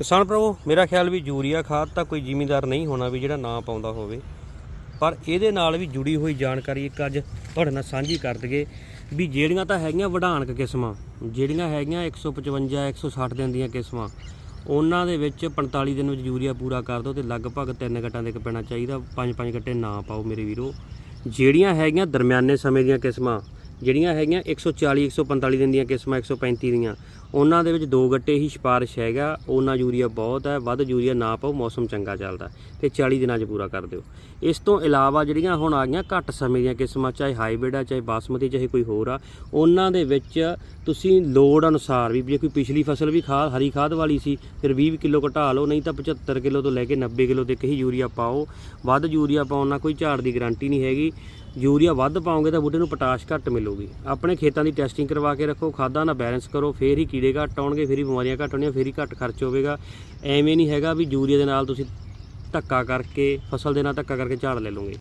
ਕਿਸਾਨ ਭਰਾਵੋ, ਮੇਰਾ ਖਿਆਲ ਵੀ ਯੂਰੀਆ ਖਾਦ ਤਾਂ ਕੋਈ ਜ਼ਿਮੀਂਦਾਰ ਨਹੀਂ ਹੋਣਾ ਵੀ ਜਿਹੜਾ ਨਾ ਪਾਉਂਦਾ ਹੋਵੇ। ਪਰ ਇਹਦੇ ਨਾਲ ਵੀ ਜੁੜੀ ਹੋਈ ਜਾਣਕਾਰੀ ਇੱਕ ਅੱਜ ਤੁਹਾਡੇ ਨਾਲ ਸਾਂਝੀ ਕਰ ਦਈਏ ਵੀ ਜਿਹੜੀਆਂ ਤਾਂ ਹੈਗੀਆਂ ਵਢਾਣਕ ਕਿਸਮਾਂ, ਜਿਹੜੀਆਂ ਹੈਗੀਆਂ 155 160 ਦਿਨ ਦੀਆਂ ਕਿਸਮਾਂ, ਉਹਨਾਂ ਦੇ ਵਿੱਚ 45 ਦਿਨ ਵਿੱਚ ਯੂਰੀਆ ਪੂਰਾ ਕਰ ਦਿਓ ਤੇ ਲਗਭਗ 3 ਗੱਟਾਂ ਦੇ ਪੈਣਾ ਚਾਹੀਦਾ 5-5 ਗੱਟੇ ਨਾ ਪਾਓ ਮੇਰੇ ਵੀਰੋ। ਜਿਹੜੀਆਂ ਹੈਗੀਆਂ ਦਰਮਿਆਨੇ ਸਮੇਂ ਦੀਆਂ ਕਿਸਮਾਂ, ਜਿਹੜੀਆਂ ਹੈਗੀਆਂ 140 145 ਦਿਨ ਦੀਆਂ ਕਿਸਮਾਂ 135 ਦੀਆਂ ਉਹਨਾਂ ਦੇ ਵਿੱਚ ਦੋ ਗੱਟੇ ਹੀ ਸਿਫਾਰਿਸ਼ ਹੈਗਾ, ਉਹਨਾਂ ਯੂਰੀਆ ਬਹੁਤ ਹੈ, ਵੱਧ ਯੂਰੀਆ ਨਾ ਪਾਓ, ਮੌਸਮ ਚੰਗਾ ਚੱਲਦਾ ਤੇ 40 ਦਿਨਾਂ 'ਚ ਪੂਰਾ ਕਰ ਦਿਓ। ਇਸ ਤੋਂ ਇਲਾਵਾ ਜਿਹੜੀਆਂ ਹੁਣ ਆ ਗਈਆਂ ਘੱਟ ਸਮੇਂ ਦੀਆਂ ਕਿਸਮਾਂ, ਚਾਹੇ ਹਾਈਬ੍ਰਿਡ ਆ, ਚਾਹੇ ਬਾਸਮਤੀ, ਚਾਹੇ ਕੋਈ ਹੋਰ ਆ, ਉਹਨਾਂ ਦੇ ਵਿੱਚ ਤੁਸੀਂ ਲੋੜ ਅਨੁਸਾਰ ਵੀ, ਜੇ ਕੋਈ ਪਿਛਲੀ ਫਸਲ ਵੀ ਖਾਦ ਹਰੀ ਖਾਦ ਵਾਲੀ ਸੀ, ਫਿਰ 20 ਕਿਲੋ ਘਟਾ ਲਓ, ਨਹੀਂ ਤਾਂ 75 ਕਿਲੋ ਤੋਂ ਲੈ ਕੇ 90 ਕਿਲੋ ਤੱਕ ਹੀ ਯੂਰੀਆ ਪਾਓ। ਵੱਧ ਯੂਰੀਆ ਪਾਉਣ ਨਾਲ ਕੋਈ ਝਾੜ ਦੀ ਗਾਰੰਟੀ ਨਹੀਂ ਹੈਗੀ। ਯੂਰੀਆ ਵੱਧ ਪਾਓਗੇ ਤਾਂ ਬੂਟੇ ਨੂੰ ਪੋਟਾਸ਼ ਘੱਟ ਮਿਲੂਗੀ। ਆਪਣੇ ਖੇਤਾਂ ਦੀ ਟੈਸਟਿੰਗ ਕਰਵਾ ਕੇ ਰੱਖੋ, ਖਾਦਾਂ ਨਾਲ ਬੈਲੈਂਸ ਕਰੋ, ਫੇਰ ਹੀ ਕੀੜੇ ਘੱਟ ਆਉਣਗੇ, ਫਿਰ ਹੀ ਬਿਮਾਰੀਆਂ ਘੱਟ ਹੋਣੀਆਂ ਫਿਰ ਹੀ ਘੱਟ ਖਰਚ ਹੋਵੇਗਾ। ਐਵੇਂ ਨਹੀਂ ਹੈਗਾ ਵੀ ਯੂਰੀਆ ਦੇ ਨਾਲ ਤੁਸੀਂ ਧੱਕਾ ਕਰਕੇ, ਫਸਲ ਦੇ ਨਾਲ ਧੱਕਾ ਕਰਕੇ ਝਾੜ ਲੈ ਲਓਗੇ।